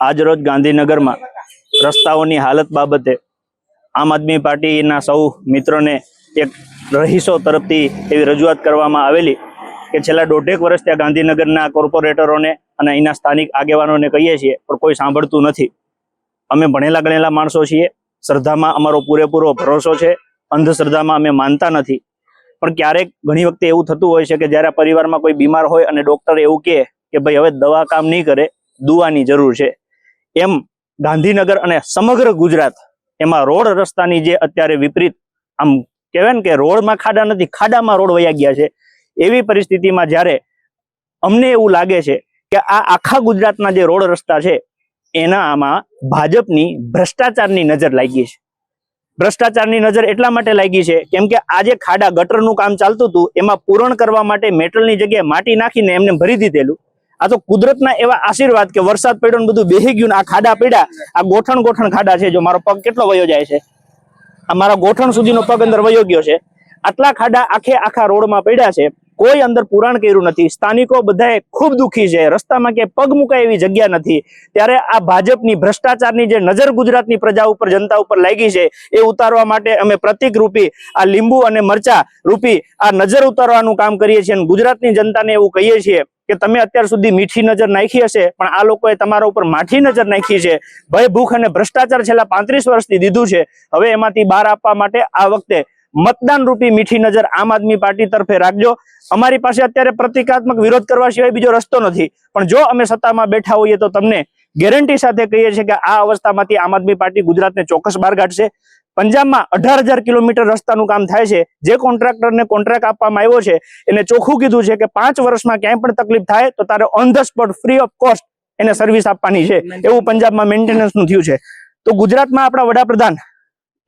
આજરોજ ગાંધીનગરમાં રસ્તાઓની હાલત બાબતે આમ આદમી પાર્ટીના સૌ મિત્રોને એક રહીશો તરફથી એવી રજૂઆત કરવામાં આવેલી કે છેલ્લા દોઢેક વર્ષ ત્યાં ગાંધીનગરના કોર્પોરેટરોને અને અહીંના સ્થાનિક આગેવાનોને કહીએ છીએ, પણ કોઈ સાંભળતું નથી. અમે ભણેલા ગણેલા માણસો છીએ, શ્રદ્ધામાં અમારો પૂરેપૂરો ભરોસો છે, અંધશ્રદ્ધામાં અમે માનતા નથી. પણ ક્યારેક ઘણી વખતે એવું થતું હોય છે કે જ્યારે પરિવારમાં કોઈ બીમાર હોય અને ડોક્ટર એવું કહે કે ભાઈ હવે દવા કામ નહીં કરે દુવાની જરૂર છે. એમ ગાંધીનગર અને સમગ્ર ગુજરાત એમાં રોડ રસ્તાની જે અત્યારે વિપરીત આમ કહેવાય ને કે રોડમાં ખાડા નથી, ખાડામાં રોડ વયા ગયા છે. એવી પરિસ્થિતિમાં જ્યારે અમને એવું લાગે છે કે આ આખા ગુજરાતના જે રોડ રસ્તા છે, એના આમાં ભાજપની ભ્રષ્ટાચારની નજર લાગી છે. ભ્રષ્ટાચારની નજર એટલા માટે લાગી છે કેમ કે આજે ખાડા ગટરનું કામ ચાલતું હતું, એમાં પૂરણ કરવા માટે મેટલની જગ્યાએ માટી નાખીને એમને ભરી દીધેલું. આ તો કુદરતના એવા આશીર્વાદ કે વરસાદ પડ્યો ને બધું બેહી ગયું આ ખાડા પડ્યા આ ગોઠણ ગોઠણ ખાડા છે જો મારો પગ કેટલો વયો જાય છે. આ મારા ગોઠણ સુધીનો પગ અંદર વયો ગયો છે. આટલા ખાડા આખે આખા રોડમાં પડ્યા છે. કોઈ અંદર પુરાણ કર્યું નથી. સ્થાનિકો બધાએ ખૂબ દુઃખી છે. રસ્તામાં ક્યાંય પગ મુકાય એવી જગ્યા નથી. ત્યારે આ ભાજપની ભ્રષ્ટાચારની જે નજર ગુજરાતની પ્રજા ઉપર, જનતા ઉપર લાગી છે, એ ઉતારવા માટે અમે પ્રતિક રૂપી આ લીંબુ અને મરચા રૂપી આ નજર ઉતારવાનું કામ કરીએ છીએ અને ગુજરાતની જનતાને એવું કહીએ છીએ કે તમે અત્યાર સુધી મીઠી નજર નાખી હશે, પણ આ લોકોએ તમારા ઉપર માઠી નજર નાખી છે. ભય, ભૂખ અને ભ્રષ્ટાચાર છેલ્લા પાંત્રીસ વર્ષથી દીધું છે. હવે એમાંથી બહાર આપવા માટે આ વખતે મતદાન રૂપી મીઠી નજર આમ આદમી પાર્ટી તરફે રાખજો. અમારી પાસે અત્યારે પ્રતિકાત્મક વિરોધ કરવા સિવાય બીજો રસ્તો નથી. પણ જો અમે સત્તામાં બેઠા હોઈએ તો તમને ગેરંટી સાથે કહીએ છીએ કે આ અવસ્થામાંથી આમ આદમી પાર્ટી ગુજરાતને ચોક્કસ બહાર કાઢશે. પંજાબમાં અઢાર હજાર કિલોમીટર રસ્તાનું કામ થાય છે. જે કોન્ટ્રાક્ટરને કોન્ટ્રાક્ટ આપવામાં આવ્યો છે એને ચોખ્ખું કીધું છે કે પાંચ વર્ષમાં ક્યાંય પણ તકલીફ થાય તો તારે on the spot free of cost એને સર્વિસ આપવાની છે. એવું પંજાબમાં મેન્ટેનન્સનું થયું છે. તો ગુજરાતમાં આપણા વડાપ્રધાન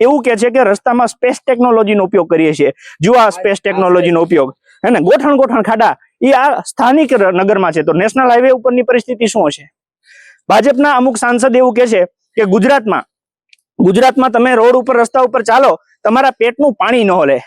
એવું કે છે કે રસ્તામાં સ્પેસ ટેકનોલોજીનો ઉપયોગ કરીએ છીએ. જુઓ આ સ્પેસ ટેકનોલોજીનો ઉપયોગ. હે ને? ગોઠણ ગોઠણ ખાડા. એ આ સ્થાનિક નગરમાં છે. તો નેશનલ હાઈવે ઉપરની પરિસ્થિતિ શું હશે? ભાજપના અમુક સાંસદ એવું કે છે કે ગુજરાતમાં ગુજરાતમાં તમે રોડ ઉપર રસ્તા ઉપર ચાલો તમારા પેટનું પાણી ન હલે.